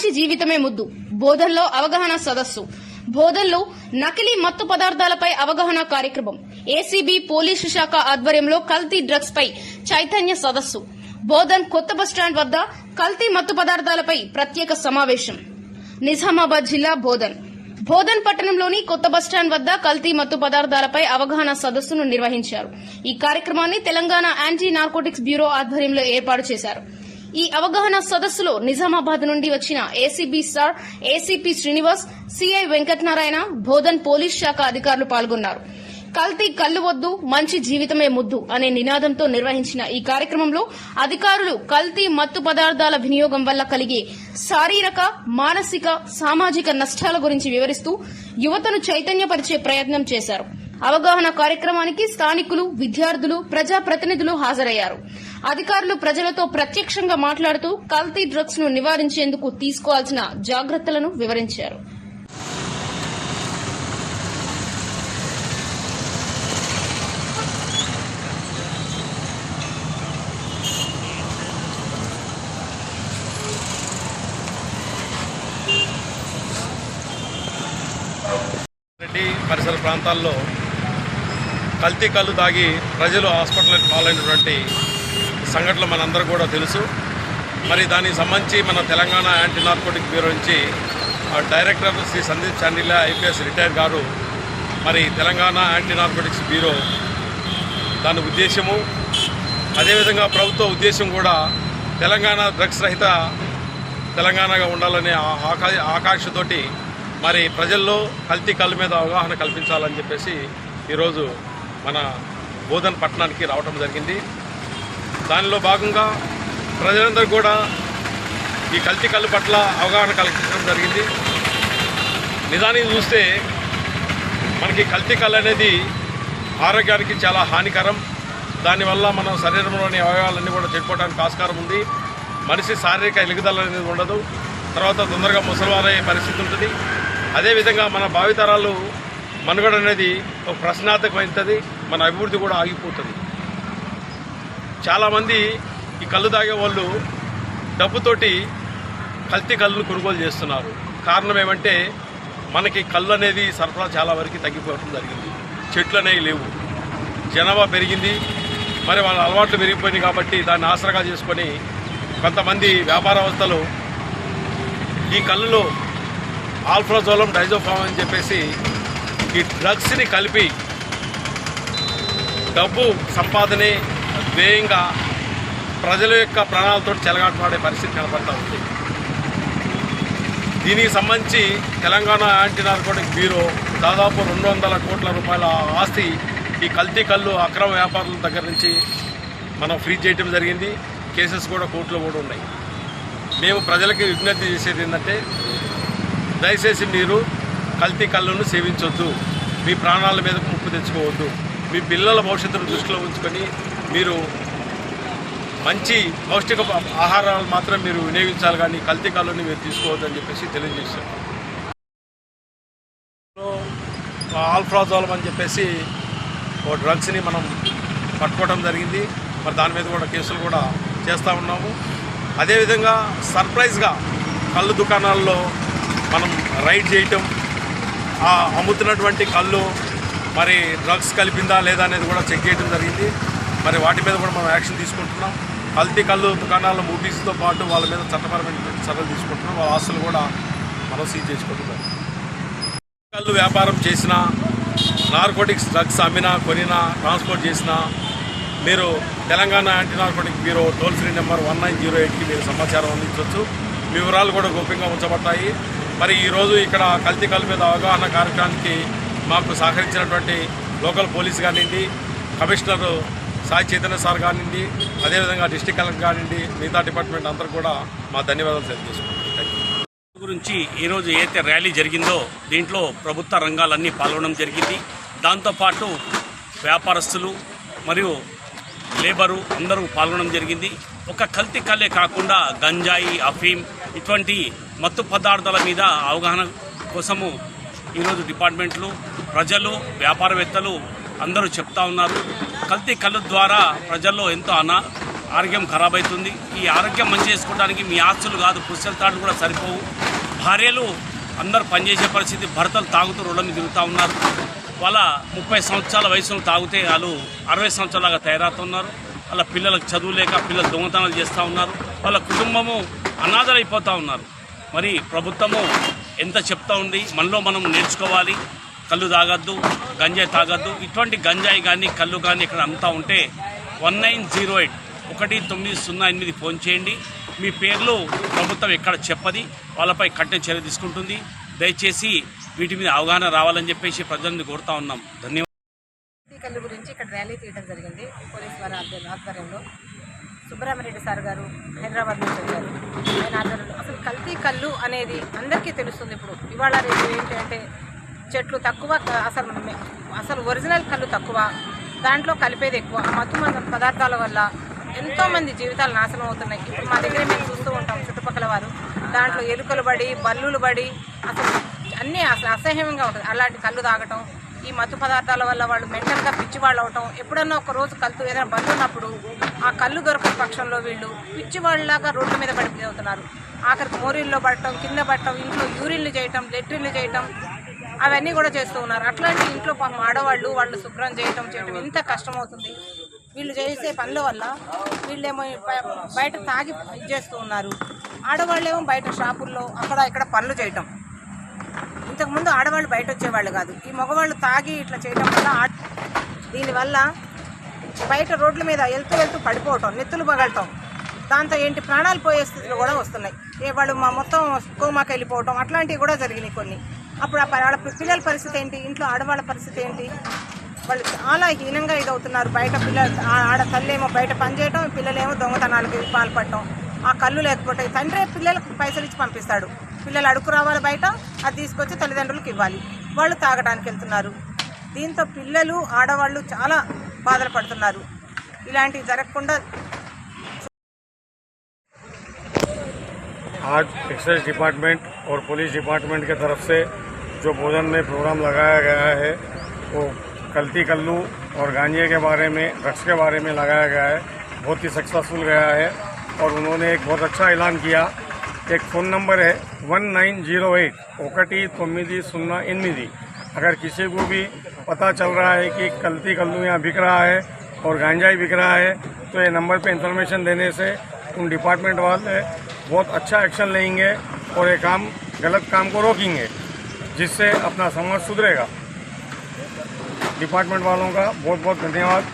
మంచి జీవితమే ముద్దు. బోధనలో అవగాహన సదస్సు. బోధనలో నకిలీ మత్తు పదార్థాలపై అవగాహన కార్యక్రమం. ఏసీబీ పోలీసు శాఖ ఆధ్వర్యంలో కల్తీ డ్రగ్స్ పై చైతన్య సదస్సు. బోధన్ కొత్త బస్టాండ్ వద్ద కల్తీ మత్తు పదార్థాలపై ప్రత్యేక సమావేశం. నిజామాబాద్ జిల్లా బోధన్. బోధన్ పట్టణంలోని కొత్త బస్టాండ్ వద్ద కల్తీ మత్తు పదార్థాలపై అవగాహన సదస్సును నిర్వహించారు. ఈ కార్యక్రమాన్ని తెలంగాణ యాంటీ నార్కోటిక్స్ బ్యూరో ఆధ్వర్యంలో ఏర్పాటు చేశారు. ఈ అవగాహన సదస్సులో నిజామాబాద్ నుండి వచ్చిన ACB sir ACP Srinivas CI Venkatanarayana Bodhan police శాఖ అధికారులు పాల్గొన్నారు. కల్తీ కళ్ళు వద్దు మంచి జీవితమే ముద్దు అనే నినాదంతో నిర్వహించిన ఈ కార్యక్రమంలో అధికారులు కల్తీ మత్తు పదార్థాల వినియోగం వల్ల కలిగే శారీరక మానసిక సామాజిక నష్టాల గురించి వివరిస్తూ యువతను చైతన్యపరిచే ప్రయత్నం చేశారు. అవగాహన కార్యక్రమానికి స్థానికులు విద్యార్థులు ప్రజాప్రతినిధులు హాజరయ్యారు. అధికారులు ప్రజలతో ప్రత్యక్షంగా మాట్లాడుతూ కల్తీ డ్రగ్స్ను నివారించేందుకు తీసుకోవాల్సిన జాగ్రత్తలను వివరించారు. రెడ్డి పరిసర ప్రాంతాల్లో కల్తీ కళ్ళు తాగి ప్రజలు హాస్పిటల్కి పాలైనటువంటి సంఘటనలు మనందరూ కూడా తెలుసు. మరి దానికి సంబంధించి మన తెలంగాణ యాంటీ నార్కోటిక్ బ్యూరో నుంచి ఆ director Shri Sandeep Chandila IPS retire garu మరి తెలంగాణ యాంటీ నార్కోటిక్స్ బ్యూరో దాని ఉద్దేశము. అదేవిధంగా ప్రభుత్వ ఉద్దేశం కూడా తెలంగాణ డ్రగ్స్ రహిత తెలంగాణగా ఉండాలనే ఆ ఆకా- ఆకాంక్షతోటి మరి ప్రజల్లో కల్తీ కళ్ళ మీద అవగాహన కల్పించాలని చెప్పేసి ఈరోజు మన బోధన్ పట్టణానికి రావటం జరిగింది. దానిలో భాగంగా ప్రజలందరూ కూడా ఈ కల్తీ కళ్ళు పట్ల అవగాహన కల్పించడం జరిగింది. నిజానికి చూస్తే మనకి కల్తీ కళ్ళు అనేది ఆరోగ్యానికి చాలా హానికరం. దానివల్ల మన శరీరంలోని అవయవాలన్నీ కూడా చెడిపోవడానికి ఆస్కారం ఉంది. మనిషి శారీరక ఎలుగుదల అనేది ఉండదు. తర్వాత తొందరగా ముసలివారయ్యే పరిస్థితి ఉంటుంది. అదేవిధంగా మన భావితరాలు మనుగడ అనేది ఒక ప్రశ్నార్థకమవుతుంది మన అభివృద్ధి కూడా ఆగిపోతుంది. చాలామంది ఈ కళ్ళు తాగే వాళ్ళు డబ్బుతోటి కల్తీ కళ్ళను కొనుగోలు చేస్తున్నారు. కారణం ఏమంటే మనకి కళ్ళు అనేది సరఫరా చాలా వరకు తగ్గిపోవడం జరిగింది. చెట్లు అనేవి లేవు. జనాభా పెరిగింది. మరి వాళ్ళ అలవాట్లు పెరిగిపోయినాయి కాబట్టి దాన్ని ఆసరాగా చేసుకొని కొంతమంది వ్యాపారవస్థలు ఈ కళ్ళులో ఆల్ఫ్రాజోలం డైజోఫామ్ అని చెప్పేసి ఈ డ్రగ్స్ని కలిపి డబ్బు సంపాదనే వ్యయంగా ప్రజల యొక్క ప్రాణాలతో చెలగాటమాడే పరిస్థితి కనపడతా ఉంది. దీనికి సంబంధించి తెలంగాణ యాంటీ నార్కోటిక్ బ్యూరో దాదాపు రెండు వందల కోట్ల రూపాయల ఆస్తి ఈ కల్తీ కళ్ళు అక్రమ వ్యాపారుల దగ్గర నుంచి మనం ఫ్రీజ్ చేయడం జరిగింది. కేసెస్ కూడా కోర్టులో కూడా ఉన్నాయి. మేము ప్రజలకి విజ్ఞప్తి చేసేది ఏంటంటే దయచేసి మీరు కల్తీ కళ్ళను సేవించవద్దు మీ ప్రాణాల మీద ముప్పు తెచ్చుకోవద్దు. మీ పిల్లల భవిష్యత్తును దృష్టిలో ఉంచుకొని మీరు మంచి పౌష్టిక ఆహారాలు మాత్రం మీరు వినియోగించాలి కానీ కల్తీ కళ్ళని మీరు తీసుకోవద్దని అని చెప్పేసి తెలియజేశారు. ఆల్ఫ్రాజోలం అని చెప్పేసి ఓ డ్రగ్స్ని మనం పట్టుకోవడం జరిగింది. మరి దాని మీద కూడా కేసులు కూడా చేస్తూ ఉన్నాము. అదేవిధంగా సర్ప్రైజ్గా కళ్ళు దుకాణాల్లో మనం రైడ్ చేయటం ఆ అమ్ముతున్నటువంటి కళ్ళు మరి డ్రగ్స్ కలిపిందా లేదా అనేది కూడా చెక్ చేయడం జరిగింది. మరి వాటి మీద కూడా మనం యాక్షన్ తీసుకుంటున్నాం. కల్తీ కళ్ళు దుకాణాల మూవీస్తో పాటు వాళ్ళ మీద చట్టపరమైన చర్యలు తీసుకుంటున్నాం. వాళ్ళ ఆస్తులు కూడా మనం సీజ్ చేసుకుంటున్నాం. కళ్ళు వ్యాపారం చేసిన నార్కోటిక్స్ డ్రగ్స్ అమ్మినా కొనినా ట్రాన్స్పోర్ట్ చేసినా మీరు Telangana anti narcotic bureau toll free number one nine zero ఎయిట్కి మీరు సమాచారం అందించవచ్చు. మీ వివరాలు కూడా గోప్యంగా ఉంచబడతాయి మరి ఈరోజు ఇక్కడ కల్తీ కళ్ళు మీద అవగాహన కార్యక్రమానికి మాకు సహకరించినటువంటి లోకల్ పోలీస్ కానివ్వండి కమిషనర్ సాయి చైతన్య సార్ కానివ్వండి అదేవిధంగా డిస్టిక్ కలెక్టర్ కానివ్వండి మిగతా డిపార్ట్మెంట్ అందరూ కూడా మా ధన్యవాదాలు తెలియజేసుకుంటాం గురించి ఈరోజు ఏదైతే ర్యాలీ జరిగిందో దీంట్లో ప్రభుత్వ రంగాలన్నీ పాల్గొనడం జరిగింది. దాంతోపాటు వ్యాపారస్తులు మరియు లేబరు అందరూ పాల్గొనడం జరిగింది. ఒక కల్తీ కళ్ళే కాకుండా గంజాయి అఫీమ్ ఇటువంటి మత్తు పదార్థాల మీద అవగాహన కోసము ఈరోజు డిపార్ట్మెంట్లు ప్రజలు వ్యాపారవేత్తలు అందరూ చెప్తా ఉన్నారు. కల్తీ కళ్ళు ద్వారా ప్రజల్లో ఎంతో అనా ఆరోగ్యం ఖరాబ్ అవుతుంది. ఈ ఆరోగ్యం మంచి చేసుకోవడానికి మీ ఆస్తులు కాదు పుస్తల తాళ్ళు కూడా సరిపోవు. భార్యలు అందరూ పనిచేసే పరిస్థితి భర్తలు తాగుతూ రోడ్ల మీద తిరుగుతూ ఉన్నారు. వాళ్ళ ముప్పై సంవత్సరాల వయసులో తాగితే వాళ్ళు అరవై సంవత్సరాలుగా తయారవుతున్నారు వాళ్ళ పిల్లలకు చదువు లేక పిల్లలు దొంగతనాలు చేస్తూ ఉన్నారు. వాళ్ళ కుటుంబము అనాథలైపోతూ ఉన్నారు. మరి ప్రభుత్వము ఎంత చెప్తా ఉంది మనలో మనం నేర్చుకోవాలి. కళ్ళు తాగద్దు గంజాయి తాగద్దు. ఇటువంటి గంజాయి కానీ కళ్ళు కానీ ఇక్కడ అంతా ఉంటే వన్ నైన్ జీరో ఎయిట్ ఒకటి తొమ్మిది సున్నా ఎనిమిది ఫోన్ చేయండి. మీ పేర్లు ప్రభుత్వం ఎక్కడ చెప్పది వాళ్ళపై కఠిన చర్య తీసుకుంటుంది. దయచేసి వీటి మీద అవగాహన రావాలని చెప్పేసి ప్రజల్ని కోరుతా ఉన్నాం. ధన్యవాదాలు. కళ్ళు గురించి ఇక్కడ ర్యాలీ తీయడం జరిగింది పోలీస్ వారి ఆధ్వర్యంలో. సుబ్బరామరెడ్డి సార్ గారు హైదరాబాద్ నుంచి వచ్చారు. ఆయన ఆధ్వర్యంలో. అసలు కల్తీ కళ్ళు అనేది అందరికీ తెలుస్తుంది ఇప్పుడు. ఇవాళ రేపు ఏంటి అంటే చెట్లు తక్కువ అసలు అసలు ఒరిజినల్ కళ్ళు తక్కువ దాంట్లో కలిపేది ఎక్కువ. ఆ మత్తు పదార్థాల వల్ల ఎంతోమంది జీవితాలు నాశనం అవుతున్నాయి. ఇప్పుడు మా దగ్గర మేము చూస్తూ ఉంటాం చుట్టుపక్కల వారు. దాంట్లో ఎలుకలు పడి బల్లులు పడి అసలు అన్నీ అసలు అసహ్యంగా ఉంటుంది. అలాంటి కళ్ళు తాగటం ఈ మత్తు పదార్థాల వల్ల వాళ్ళు మెంటల్గా పిచ్చివాళ్ళు అవటం ఎప్పుడన్నా ఒక రోజు కలుతూ ఏదైనా బంద్ ఉన్నప్పుడు ఆ కళ్ళు దొరకని పక్షంలో వీళ్ళు పిచ్చివాళ్ళలాగా రోడ్ల మీద పడిపోతున్నారు అవుతున్నారు. ఆఖరికి మోరీల్లో పడటం కింద పడటం ఇంట్లో యూరిన్లు చేయటం లెట్రిన్లు చేయటం అవన్నీ కూడా చేస్తూ ఉన్నారు. అట్లాంటి ఇంట్లో పాపం ఆడవాళ్ళు వాళ్ళు శుభ్రం చేయటం చేయటం ఎంత కష్టమవుతుంది. వీళ్ళు చేసే పనుల వల్ల వీళ్ళేమో బయట తాగి ఇది చేస్తూ ఉన్నారు. ఆడవాళ్ళేమో బయట షాపుల్లో అక్కడ ఇక్కడ పనులు చేయటం. ఇంతకుముందు ఆడవాళ్ళు బయట వచ్చేవాళ్ళు కాదు. ఈ మగవాళ్ళు తాగి ఇట్లా చేయడం వల్ల దీనివల్ల బయట రోడ్ల మీద వెళ్తూ వెళ్తూ పడిపోవటం నెత్తులు పగలటం. దాంతో ఏంటి? ప్రాణాలు పోయే స్థితిలో కూడా వస్తున్నాయి. ఏ వాళ్ళు మా మొత్తం కోమాకి వెళ్ళిపోవటం అట్లాంటివి కూడా జరిగినాయి కొన్ని. అప్పుడు ఆ ప- వాళ్ళ పిల్లల పరిస్థితి ఏంటి ఇంట్లో ఆడవాళ్ళ పరిస్థితి ఏంటి వాళ్ళు చాలా హీనంగా ఇదవుతున్నారు బయట పిల్లలు ఆ- ఆడ తల్లి ఏమో బయట పనిచేయటం పిల్లలేమో దొంగతనాలకి పాల్పడటం ఆ కళ్ళు లేకపోతే తండ్రి పిల్లలకు పైసలు ఇచ్చి పంపిస్తాడు పిల్లలు అడుగు రావాలి బయట అది తీసుకొచ్చి తల్లిదండ్రులకు ఇవ్వాలి వాళ్ళు తాగడానికి వెళ్తున్నారు దీంతో పిల్లలు ఆడవాళ్ళు చాలా బాధలు పడుతున్నారు ఇలాంటివి జరగకుండా आज एक्साइज डिपार्टमेंट और पुलिस डिपार्टमेंट की तरफ से जो भोजन में प्रोग्राम लगाया गया है वो कल्ती कल्लू और गांजे के बारे में ड्रग्स के बारे में लगाया गया है बहुत ही सक्सेसफुल गया है और उन्होंने एक बहुत अच्छा ऐलान किया एक फ़ोन नंबर है वन नाइन जीरो एट ఒకటి తొమ్మిది సున్నా ఎనిమిది अगर किसी को भी पता चल रहा है कि कल्ती कल्लू यहाँ बिक रहा है और गांजा ही बिक रहा है तो ये नंबर पे इंफॉर्मेशन देने से उन डिपार्टमेंट वाले बहुत अच्छा एक्शन लेंगे और ये काम गलत काम को रोकेंगे जिससे अपना समाज सुधरेगा। डिपार्टमेंट वालों का बहुत बहुत धन्यवाद।